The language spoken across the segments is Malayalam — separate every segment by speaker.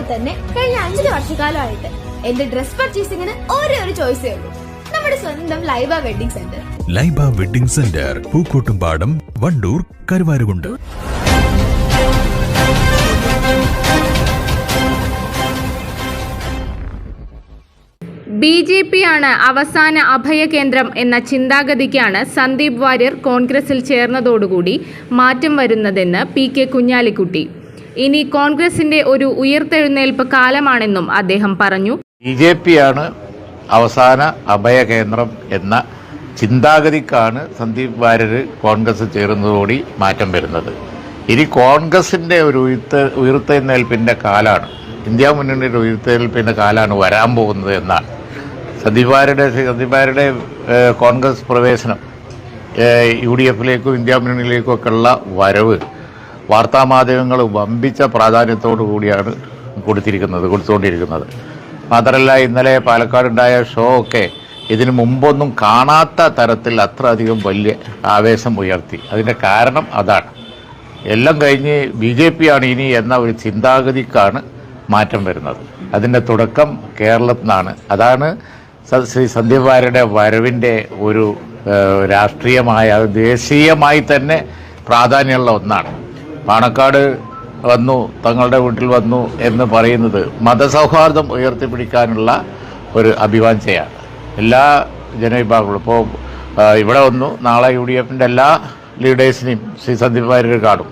Speaker 1: അതുപോലെ തന്നെ കഴിഞ്ഞ അഞ്ചര വർഷക്കാലമായിട്ട് എന്റെ ഡ്രസ് പർച്ചേസിംഗിന് ഒരേ ഒരു ചോയ്സേ ഉള്ളൂ നമ്മുടെ സ്വന്തം Laiba wedding centre Laiba wedding centre Pookkottumpadam Wandoor Karuvarakundu
Speaker 2: B J ആണ് അവസാന അഭയകേന്ദ്രം എന്ന ചിന്താഗതിക്കാണ് സന്ദീപ് വാര്യർ കോൺഗ്രസിൽ ചേർന്നതോടുകൂടി മാറ്റം വരുന്നതെന്ന് പി കെ കുഞ്ഞാലിക്കുട്ടി ഇനി കോൺഗ്രസിന്റെ ഒരു ഉയർത്തെഴുന്നേൽപ്പ് കാലമാണെന്നും അദ്ദേഹം പറഞ്ഞു
Speaker 3: ബി ജെ പിയാണ് അവസാന അഭയകേന്ദ്രം എന്ന ചിന്താഗതിക്കാണ് സന്ദീപ് വാര്യര് കോൺഗ്രസ് ചേരുന്നതോടി മാറ്റം വരുന്നത് ഇനി കോൺഗ്രസിന്റെ ഒരു ഉയർത്ത കാലാണ് ഇന്ത്യ മുന്നണിയുടെ ഉയർത്തെഴുന്നേൽപ്പിന്റെ കാലാണ് വരാൻ പോകുന്നത് എന്നാണ് സന്ദീപ് വാര്യരുടെ സന്ദീപ് വാര്യരുടെ കോൺഗ്രസ് പ്രവേശനം യു ഡി എഫിലേക്കും ഇന്ത്യ മുന്നണിയിലേക്കും ഒക്കെയുള്ള വരവ് വാർത്താമാധ്യമങ്ങൾ വമ്പിച്ച പ്രാധാന്യത്തോടു കൂടിയാണ് കൊടുത്തിരിക്കുന്നത് കൊടുത്തുകൊണ്ടിരിക്കുന്നത് മാത്രമല്ല ഇന്നലെ പാലക്കാടുണ്ടായ ഷോ ഒക്കെ ഇതിനു മുമ്പൊന്നും കാണാത്ത തരത്തിൽ അത്ര അധികം വലിയ ആവേശം ഉയർത്തി അതിൻ്റെ കാരണം അതാണ് എല്ലാം കഴിഞ്ഞ് ബി ജെ പി ആണ് ഇനി എന്ന ഒരു ചിന്താഗതിക്കാണ് മാറ്റം വരുന്നത് അതിൻ്റെ തുടക്കം കേരളത്തിൽ നിന്നാണ് അതാണ് ശ്രീ സന്ദീപ് വരവിൻ്റെ ഒരു രാഷ്ട്രീയമായ ദേശീയമായി തന്നെ പ്രാധാന്യമുള്ള ഒന്നാണ് പാണക്കാട് വന്നു തങ്ങളുടെ വീട്ടിൽ വന്നു എന്ന് പറയുന്നത് മതസൗഹാർദ്ദം ഉയർത്തിപ്പിടിക്കാനുള്ള ഒരു അഭിവാഞ്ചയാണ് എല്ലാ ജനവിഭാഗങ്ങളും ഇപ്പോൾ ഇവിടെ വന്നു നാളെ യു ഡി എഫിൻ്റെ എല്ലാ ലീഡേഴ്സിനെയും ശ്രീ സന്ദീപ് വാര്യർ കാണും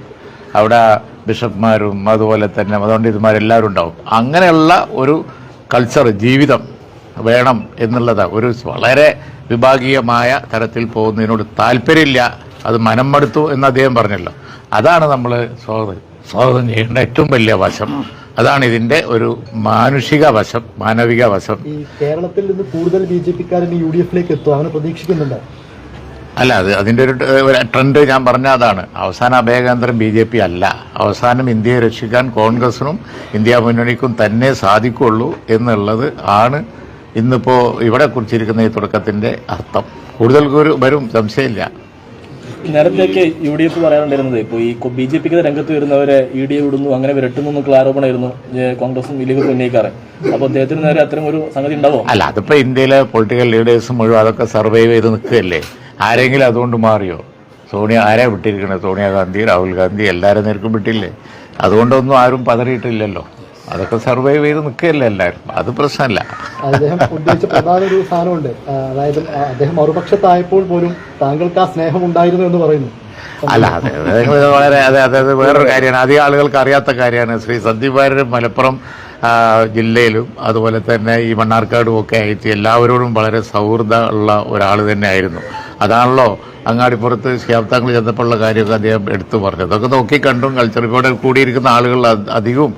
Speaker 3: അവിടെ ബിഷപ്പ്മാരും അതുപോലെ തന്നെ മതപണ്ഡിതന്മാരെല്ലാവരും ഉണ്ടാവും അങ്ങനെയുള്ള ഒരു കൾച്ചർ ജീവിതം വേണം എന്നുള്ളത് ഒരു വളരെ വിഭാഗീയമായ തരത്തിൽ പോകുന്നതിനോട് താല്പര്യമില്ല അത് മനം മടുത്തു എന്ന് അദ്ദേഹം പറഞ്ഞല്ലോ അതാണ് നമ്മൾ സ്വാഗതം സ്വാഗതം ചെയ്യേണ്ട ഏറ്റവും വലിയ വശം അതാണ് ഇതിന്റെ ഒരു മാനുഷിക വശം മാനവിക വശം
Speaker 4: ഈ കേരളത്തിൽ നിന്ന് കൂടുതൽ ബി ജെ പിക്കാരൻ യു ഡി എഫിലേക്ക് എത്തും അങ്ങനെ പ്രതീക്ഷിക്കുന്നുണ്ട്
Speaker 3: അല്ല അത് അതിൻ്റെ ഒരു ട്രെൻഡ് ഞാൻ പറഞ്ഞ അതാണ് അവസാന അഭയകേന്ദ്രം ബി ജെ പി അല്ല അവസാനം ഇന്ത്യയെ രക്ഷിക്കാൻ കോൺഗ്രസിനും ഇന്ത്യ മുന്നണിക്കും തന്നെ സാധിക്കുള്ളൂ എന്നുള്ളത് ആണ് ഇന്നിപ്പോൾ ഇവിടെ കുറിച്ചിരിക്കുന്ന ഈ തുടക്കത്തിൻ്റെ അർത്ഥം കൂടുതൽ ഒരു വരും സംശയമില്ല
Speaker 4: നേരത്തെയൊക്കെ യു ഡി എഫ് പറയാറുണ്ടായിരുന്നത് ഇപ്പോൾ ഈ ബി ജെ പിക്ക് രംഗത്ത് വരുന്നവരെ ഇ ഡി എ വിടുന്നു അങ്ങനെ വിരട്ടുന്നു എന്നൊക്കെ ആരോപണമായിരുന്നു കോൺഗ്രസും ഇല്ലെങ്കിൽ ഉന്നയിക്കാറ് അപ്പൊ അദ്ദേഹത്തിന് നേരെ അത്തരം ഒരു സംഗതി ഉണ്ടാവും
Speaker 3: അല്ല അതിപ്പോ ഇന്ത്യയിലെ പൊളിറ്റിക്കൽ ലീഡേഴ്സ് മുഴുവൻ അതൊക്കെ സർവൈവ് ചെയ്ത് നിൽക്കുകയല്ലേ ആരെങ്കിലും അതുകൊണ്ട് മാറിയോ സോണിയ ആരാ വിട്ടിരിക്കണേ സോണിയാഗാന്ധി രാഹുൽ ഗാന്ധി എല്ലാവരും നേർക്കും വിട്ടില്ലേ അതുകൊണ്ടൊന്നും ആരും പതറിയിട്ടില്ലല്ലോ അതൊക്കെ സർവൈവ് ചെയ്ത് നിൽക്കുകയല്ലേ എല്ലാവരും അത് പ്രശ്നമല്ല
Speaker 4: അദ്ദേഹം ഉദ്ദേശിച്ച പ്രധാന ഒരു സ്ഥാനമുണ്ട് അതായത് അദ്ദേഹം മറുപക്ഷത്തായപ്പോൾ പോലും താങ്കൾക്ക് ആ സ്നേഹം ഉണ്ടായിരുന്നു എന്ന് പറയുന്നു
Speaker 3: അല്ല അദ്ദേഹം വളരെ അതെ അതായത് വേറൊരു കാര്യമാണ് അധികം ആളുകൾക്ക് അറിയാത്ത കാര്യമാണ് ശ്രീ സന്ദീപ് ഭാര്യരും മലപ്പുറം ജില്ലയിലും അതുപോലെ തന്നെ ഈ മണ്ണാർക്കാടും ഒക്കെ ആയിട്ട് എല്ലാവരോടും വളരെ സൗഹൃദമുള്ള ഒരാൾ തന്നെയായിരുന്നു അതാണല്ലോ അങ്ങാടിപ്പുറത്ത് ശിയാബ്താങ്കൾ ചെന്നപ്പോഴുള്ള കാര്യമൊക്കെ അദ്ദേഹം എടുത്തു പറഞ്ഞത് അതൊക്കെ നോക്കി കണ്ടും കൾച്ചർ ഇവിടെ കൂടിയിരിക്കുന്ന ആളുകൾ അധികവും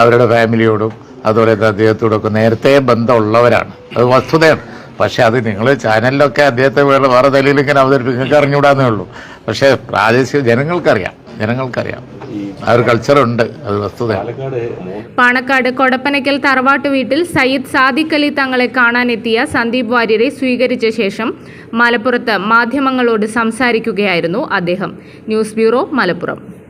Speaker 3: അവരുടെ ഫാമിലിയോടും അതുപോലെ അദ്ദേഹത്തോടൊക്കെ നേരത്തെ ബന്ധമുള്ളവരാണ് അത് വസ്തുതയാണ് പക്ഷേ അത് നിങ്ങൾ ചാനലിലൊക്കെ അദ്ദേഹത്തെ വേറെ വേറെ നിലയിൽ ഇങ്ങനെ അവതരിപ്പിക്കും നിങ്ങൾക്ക് അറിഞ്ഞുകൂടാന്നേ ഉള്ളൂ പക്ഷേ പ്രാദേശിക ജനങ്ങൾക്കറിയാം ജനങ്ങൾക്കറിയാം ആ ഒരു അത് വസ്തുതയാണ്
Speaker 2: പാണക്കാട് കൊടപ്പനയ്ക്കൽ തറവാട്ട് വീട്ടിൽ സയ്യിദ് സാദിഖ് അലി തങ്ങളെ കാണാനെത്തിയ സന്ദീപ് വാര്യരെ സ്വീകരിച്ച ശേഷം മലപ്പുറത്ത് മാധ്യമങ്ങളോട് സംസാരിക്കുകയായിരുന്നു അദ്ദേഹം ന്യൂസ് ബ്യൂറോ മലപ്പുറം